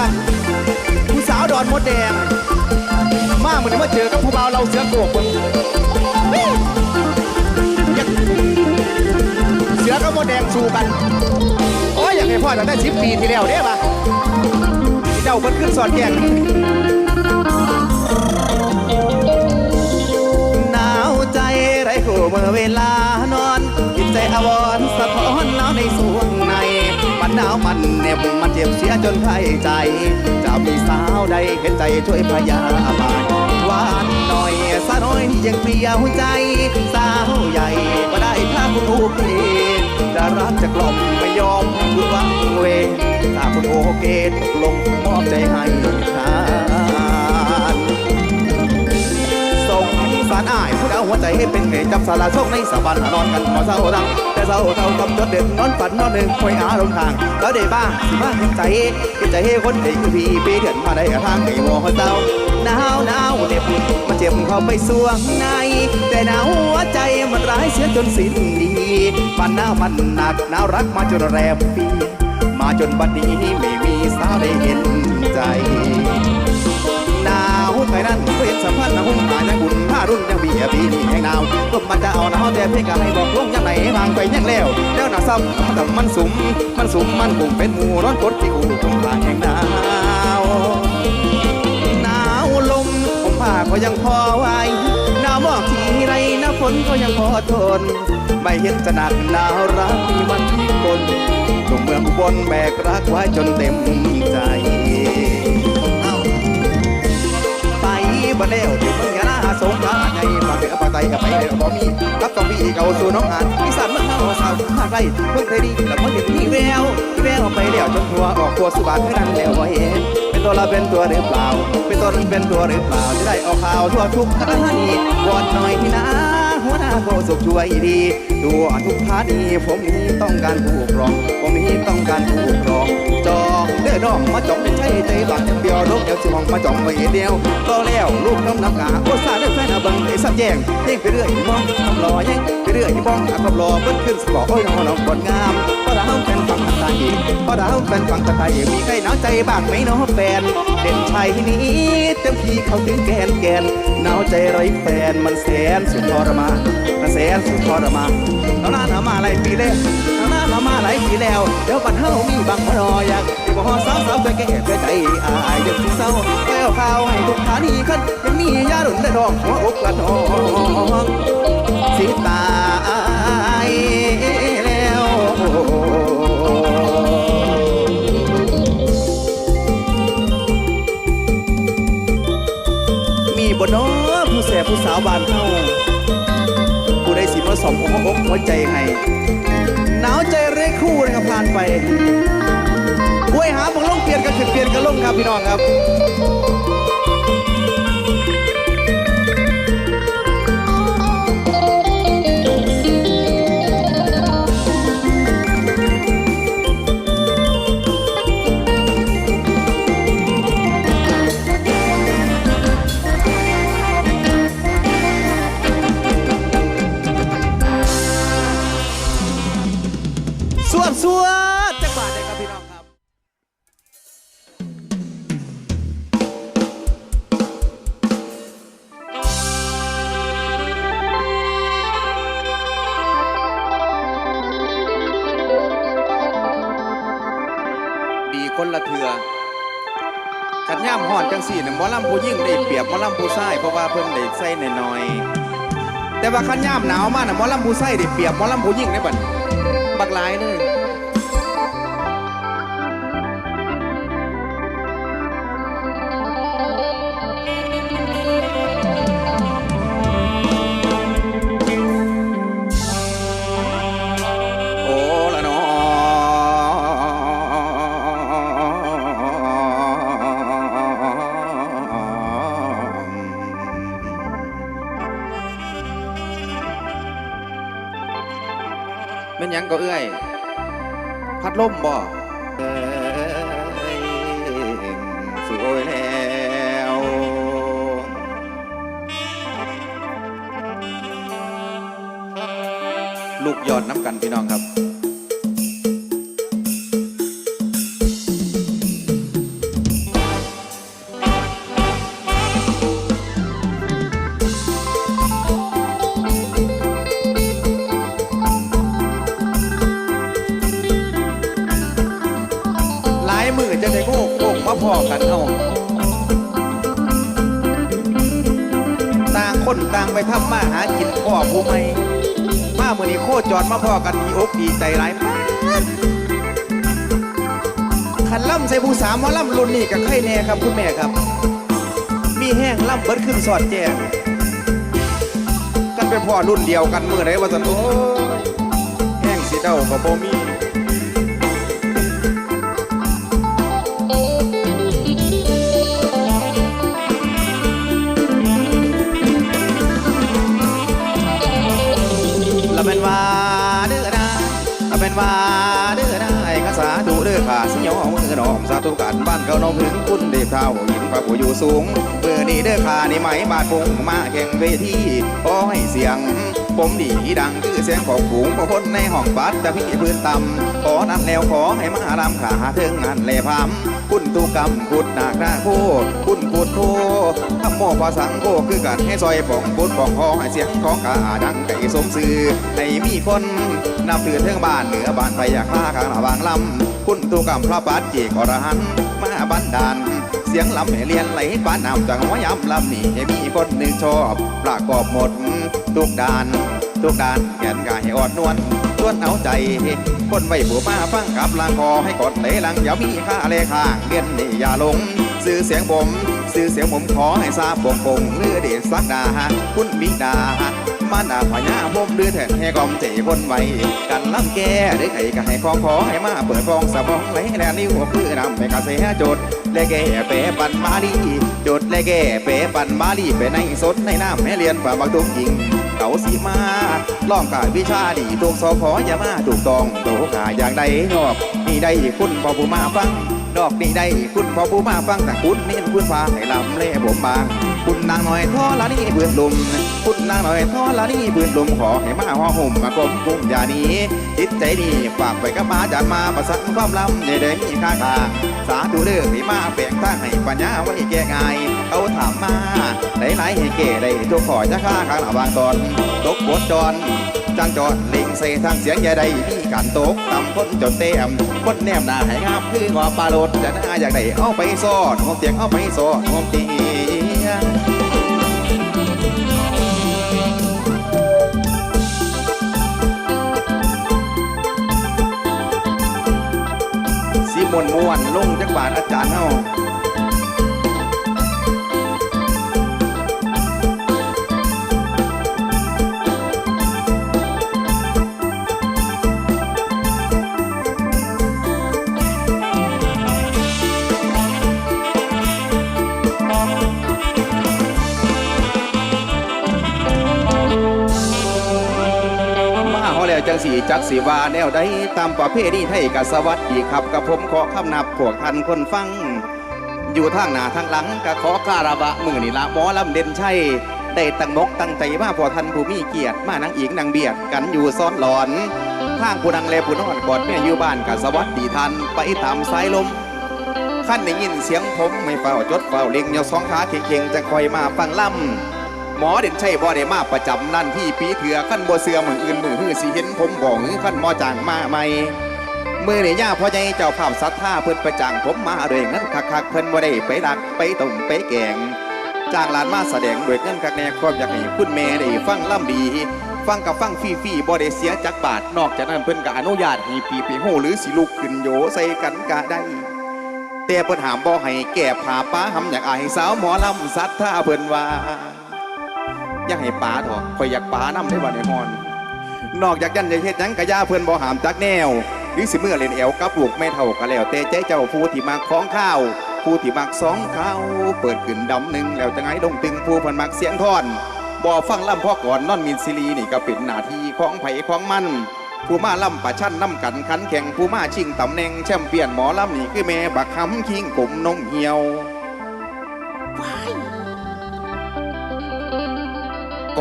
ว่าผู้สาวดอนมดแดง มาเหมือนมาเจอกับผู้บ่าวเราเสือโกบมึงอยากเสือกับมดแดงสู้กันโอ้ยอยากให้พ่อตั้งแต่สิบปีที่แล้วเด้ปะเจ้าเพิ่นขึ้นสอนแกงหนาวใจไรคู่เมื่อเวลานอนจิตใจอาว จ็บเสียจนไข้ใจ จะมีสาวใดเห็นใจช่วยพยาบาลหวานหน่อยสาวน้อยที่ยังเปรียวใจ สาวใหญ่ก็ได้ถ้าคุณโอเคจะรักจะกล่อมไม่ยอมคุณวังเวถ้าคุณโอเคตกลงมอบใจให้ค่ะ ใจให้เป็นเหตุจับสาราโชคในสวรรค์นอนกันหมอเศร้าดังแต่เศร้าเท่ากับจดเด็ดนอนฝันนอนหนึ่งคอยหาลงทาง แล้วได้บ้างสิบ้างเห็นใจเห็นใจให้คนเด็กคือพี่ปีเดือนมาได้ทางให้วอเศร้าหนาวหนาวเหน็บมันเจ็บเข้าไปสวงใน แต่หนาวหัวใจมันร้ายเสียจนสิ้นดีปันหนาวมันหนักหนาวรักมาจนแรมปีมาจนบัดนี้ไม่มีสาวได้เห็นใจ นาวไทยนั้นก็เห็นสัมพันธ์นะหุ่นหายังบุญห้ารุ่นยังเบียบีนี่แห่งหนาวก็มันจะเอาหนาวแต่เพียงกะให้บอกลงยังไหนบางไปยังแล้วแล้วหน้าซ้ำมันแต่มันสุมมันสุมมันคงเป็นหมูร้อนกดที่กูคงผ่านแห่งหนาวหนาวลมผมผ้าก็ยังพอไหวหนาวหมอกทีไรหน้าฝนก็ยังพอทนไม่เห็นจะหนักหนาวรักมีวันที่คนลงเมืองอุบลแบกรักไว้จนเต็มใจ บ่แล้วถึงเมืองยาลาสงขลาใหญ่ปาเหนือปากใต้ก็ไปเดือบ่มีรับต้องมีเก่าสู่น้องหานอีสานเมืองเฮาสาวมาคใต้เพิ่งเคยดีแล้วเมันยังมีแววมีแววไปแล้วจนหัวออกตัวสุบานคือนั้นแล้วบ่เห็นเป็นตัวละเป็นตัวหรือเปล่า เป็นตัวเป็นตัวหรือเปล่าจะได้ออกข่าวทั่วทุกธานีวอนหน่อยที่นะหัวหน้าโคศกช่วยดี ตัวทุกธานีผมนี้ต้องการผู้ครอง ผมนี้ต้องการผู้ครอง จองเด้อน้องมาจองเป็นใช่ใจหลังเดียวนกเดียวสิมองมาจองไปเดียวก็แล้วลูกน้ำน้ำกาโอซาเด้อแฟน อาบังไอ้สับแยงยิ่งไปเรื่อยมองทำรอยังไปเรื่อยมองอากับรอเบิ้ลขึ้นสปอโอ้ยน้องน้องบนงามพอดาวแฟนฟังตาอีพอดาวแฟนฟังตาอีมีใครหนาวใจบ้างไหมน้องแฟนเด่นชัยนี้เต็มที่เขาถึงแกนแกนหนาวใจไร้แฟนมันแสนสุดทรมานมันแสนสุดทรมานแล้วน่าหนามาหลายปีแล้วแล้วน่าหนามาหลายปีแล้วเดี๋ยวบัดเฮามีบางพนออยากที่บ่ฮอสาวสาวใจแก่ใจใจอายยังเศร้าแล้วข่าว ทุกฐานีขึ้นยังมียาดุนได้ดองหัวอกละนองสิตายแล้วมีบ่น้อผู้แสบผู้สาวบ้านเฮาผู้ใดสิมาสมหัวอกหัวใจให้หนาวใจเรยคู่นะครับผ่านไปกล้วยหาบังลงเปลี่ยนกันขึ้นเปลี่ยนกันลงครับพี่น้องครับ คนละเถือขัดย่ามหอนจังสี่เนี่ยหมอลำผู้ยิ่งได้เปรียบหมอลำผู้ใส่เพราะว่าเพิ่นได้ใส่น้อยๆแต่ว่าขัดย่ามหนาวมากน่ะหมอลำผู้ใส่ได้เปรียบหมอลำผู้ยิ่งได้บัดบักหลายเลย พัดลมบ่เอ้ยสวยแล้วลูกยอดน้ำกันพี่น้องครับ อกันเฮาต่างคนต่างไปทำมาหากินพ่อผู้ไม่มาเมื่อนี้โคจรมาพ่อกันดีอกดีใจหลายมากขันล่ำใส่ผู้สามว่าล่ำรุ่นนี่กับใครแน่ครับคุณแม่ครับ มีแห้งล่ำเบิดขึ้นสอดแจ้งกันไปพ่อรุ่นเดียวกันเมื่อไรว่าสันโอ้ยแห้งสีเดาก็บ่มี นว่าเด้อนะได้กษาดูเด้อขาสิยอมือหนอมสาธุกันบ้านเขาน้องถึงคุณเดบเท้าหินพระผู้อยู่สูงเบื่อนี้เด้อขานี่ไหมบาดปุงมาแข่งเวทีขอให้เสียง ผมดีดังคือเสียงของฝูงผู้คนในห้องบัดแต่พี่พื้นต่ำขอนั้นแล้วขอให้มารำขาเถึงงานเลพาม คุณตุกรรมกุดนาคนาโคคุณกุดโททำโมภาสังโคคือกันให้ซอยป่องบุญป่องคอให้เสียงของกาดังไก่สมซื่อให้มีคนนับถือเทิงบ้านเหนือบ้านไปอยากฆ่าข้างระวางลำคุณตุกรรมพระบาทเจกอรหันมาบันดาลเสียงลำให้เลียนไหลป้านน้ำจากหัวยำลำนี่ให้มีคนหนึ่งชอบประกอบหมดทุกด้าน ทุกด้านแขนกายให้อ่อนนวล ชวนเอาใจ คนไว้ผัวมาฟังกับลางคอให้กดไหลลังอย่ามีค่าเลข้างเลียนนี่อย่าลงสื่อเสียงผมสื่อเสียงผมขอให้ทราบบ่งบ่งเลือเดชสักดาคุณบิดามาดาพญาผมเลือแทนให้กอมเจคนไว้กันลำแก่ได้ไข่ก็ให้ขอขอให้มาเปิดฟองสะบองไหลแลนิ้วคือนำไปกระเสียจดเลแก่เป๋ปันมาลีจดเลแก่เป๋ปันมาลีไปในสนในน้ำให้เรียนฝ่าบักตุกยิง เขาสีมาล่องกายวิชาดีถูกสอขออย่ามาถูกต้องโตกาอย่างใดนอกนี่ได้คุณพอผู้มาฟังดอกนี่ได้คุณพอผู้มาฟังแต่คุณนี่คุณฟ้าให้ลำเล่ผมบาง คุณนางหน่อยท่อละนี่เพื่อนลมคุณนางหน่อยท่อละนี่เพื่อนลมขอให้มาห่อห่มมากลมกุ้งอย่านี้จิตใจดีฝากไปกับมาจากมาประสันความลำอย่าได้มีค่าค่าสาธุเด้อให้มาแบ่งทางให้ปัญญาไว้แก้ง่ายเอาถามมาหลายๆให้เก๋ได้ทุกขอจะค่าข้างระวางตอนตกบทจรจังจอดลิงใส่ทางเสียงอย่าได้มีการตกต่ำคนจนเต็มคนแนมหน้าให้งามคือว่าปลาโลดจะน่าอยากได้เอาไปซ่อนหอมเตียงเอาไปซ่อนหอมตี มวนมวนลงจักบาทอาจารย์เฮา จังสีจักสีวาแนวใดตามประเพณีไทยกสวัสดีครับกับผมขอคำนับพวกท่านคนฟัง อยู่ทางหน้าทางหลังก็ขอการะบะมือนี่ละหมอลำเด่นชัยได้ตั้งมกตั้งใจมาพอท่านผู้มีเกียรติมานางอีกนางเบียดกันอยู่ซ้อนหลอนทางผู้นังเลผู้นอนกอดแม่อยู่บ้านกสวัสดีทันไปตามสายลมขั้นได้ยินเสียงผมไม่เฝ้าจดเฝ้าเล็งเหยาสองขาเข่งๆจะคอยมาฟังล่ำ หมอเด่นชัยบ่ได้มาประจำนั่นที่ปีเถื่อขั้นบ่เสือมืออื่นมือหื้อสิเห็นผมบ่หื้อขั้นหมอจางมาใหม่เมื่อนี่ย่าพ่อใจเจ้าภาพศรัทธาเพิ่นประจางผมมาด้วยเงินคักๆเพิ่นบ่ได้ไปดักไปต้มไปแกงจ้างลานมาแสดงด้วยเงินคักแน่ความอยากให้คุณแม่ได้ฟังล่ำดี ฟังกับฟังฟรีๆบ่ได้เสียจักบาท นอกจากนั้นเพิ่นก็อนุญาตให้ปีไปโหหรือสิลุกขึ้นโยใส่กันก็ได้แต่เพิ่นหามบ่ให้แก่ผ้าป้าหำอยากอายสาวหมอลำสัทธาเพิ่นว่า อยากให้ป้าเถอะข่อยอยากป้านำได้บ่ได้ฮอน นอกจากยันจะเฮ็ดหยังกะยาเพิ่อนบ่หามจักแนวหรือสิเมื่อเล่นแอวกับลูกแม่เฒ่าก็แล้วแต่ใจเจ้าผู้ที่มักของข้าวผู้ที่มักสองข้าวเปิดขึ้นดำหนึ่งแล้วจะไงลงตึงผู้เพิ่นมักเสียงท่อนบ่ฟังลำพ่อก่อนนอนมินซิลีนี่ก็เป็นหน้าที่ของไผของมันผู้มาล่ำประชันน้ำกันขันแข่งผู้มาชิงตำแหน่งแชมเปี้ยนหมอลำนี่คือแม่บักคำคิงกลมนมเหี่ยว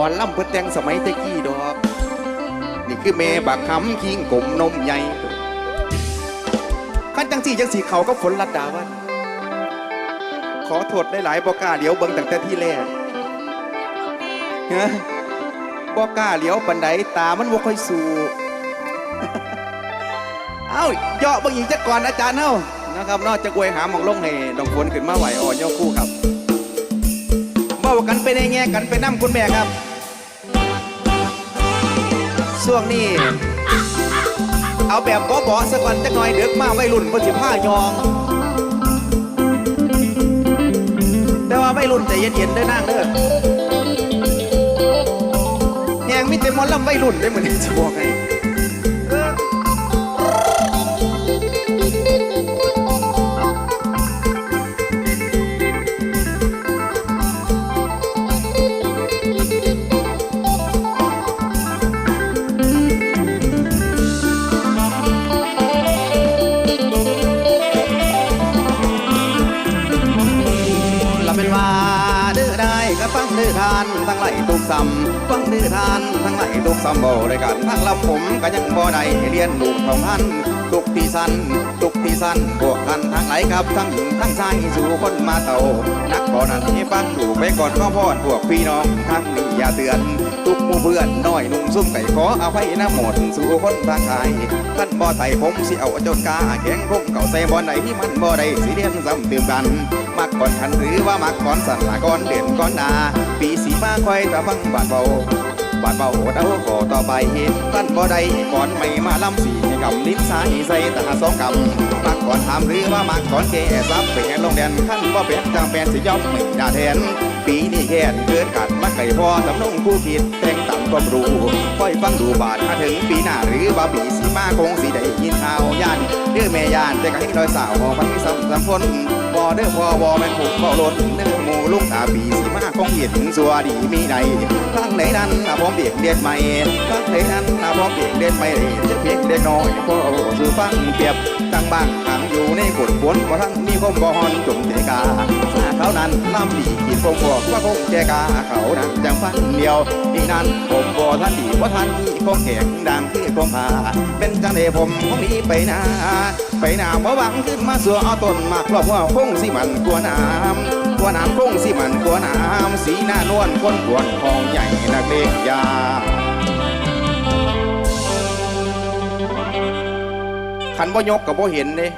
ก่อนล่ำเพิ่นแต่งสมัยตะกี้ดอก นี่คือแม่บักคำคิงกลมนมใหญ่ขันจังสี่จังสี่เขาก็ฝนลัดดาวันขอโทษได้หลายๆบอกล้าเหลียวเบิ่งตั้งแต่ที่แรกฮะบอกล้าเหลียวปันไดตามันบ่ค่อยสู่เอ้าเยาะบางอีกจักก่อนอาจารย์เอ้านะครับนอกจากวยหาหมองลงให้ดองฝนขึ้นมาไหวอ่อนยกคู่ครับเบ้ากันไปในแง่กันไปน้ำคุณแม่ครับ ช่วงนี้ เอาแบบเบาๆสักวันจักหน่อยเด็กมาไว้รุ่นเพอสิผ้ายอง แต่ว่าไม่รุ่นใจเย็นๆได้นั่งเด้อแยงมิเตมอนลำไม่รุ่นได้เหมือนจะบอกไง ตุกซ้ำบ่ได้กันทั้งลำผมก็ยังบ่ได้เรียนลูกของท่านทุกที่สั้นทุกที่สั้นพวกกันทั้งไหลครับทั้งหญิงทั้งชายสู่คนมาเต่านักก่อนนั้นให้ฟังดูไปก่อนข้อพอดพวกพี่น้องทั้งนี้อย่าเตือน ทุกมู่เพื่อนน้อยหนุ่มซุ่มไก่ขออภัยนะหมดสู่คนทางกายท่านบ่ไต่ผมสิเอาจนกาแข็งคงเก่าใส่บ่อไหนที่มันบ่ได้สิเรียนซ้ำเติมกันมักก่อนทันหรือว่ามักก่อนสั่นละก่อนเด่นก่อนนาปีสีมาคอยตะฟังบาดเบา บาดเบาเดาขอต่อไปท่านบ่ได้ก่อนไม่มาลำสีให้กำลิ้นสายใส่ตาสองกำมักก่อนถามหรือว่ามักก่อนแก่ซับไปแห่ลงแดนขั้นบ่าเป็นจางแปนสิยอมไม่ด่าแทน ปีนี้แค่เกิดกัดมาไก่พอสำนงผู้คิดแต่งต่ำก็รู้ค่อยฟังดูบาดถ้าถึงปีหน้าหรือว่าปีสีมาคงสีได้ยินข่าย่านเด้อแม่ย่านแต่ก็ให้น้อยสาวหอมันมีสำสำพนบ่เด้อพ่อบ่แม่นผูกบ่ล้นเด้อหมูลุงตาปีสีมาคงเห็นสัวดีมีใดข้างไหนนั้นน่ะพร้อมเบียกเด็ดใหม่ข้างไหนนั้นน่ะพร้อมเบียกเด็ดใหม่เด็กเพียงเด็กน้อยพ่อสู่ฟังเปรียบตั้งบ้านขังอยู่ในกดฝนบ่ทั้งมีคมบ่ฮอนจมเตกาถ้าเขานั้นล่ำดีขีดพงบอกว่าคงแจกาเขานั้นจังฟันเดียวนี่นั้น ผมบ่ท่านดีว่าท่านมีคงแข็งดังคือคงพาเป็นจังเดผมคงหนีไปนาไปนาบ่หวังขึ้นมาสัวเอาต้นมากรอบว่าคงสิมันกลัวน้ำกลัวน้ำคงสิมันกลัวน้ำสีหน้านวลคนปวดทองใหญ่นักเลงยาขันบ่ยกกับบ่เห็นเด้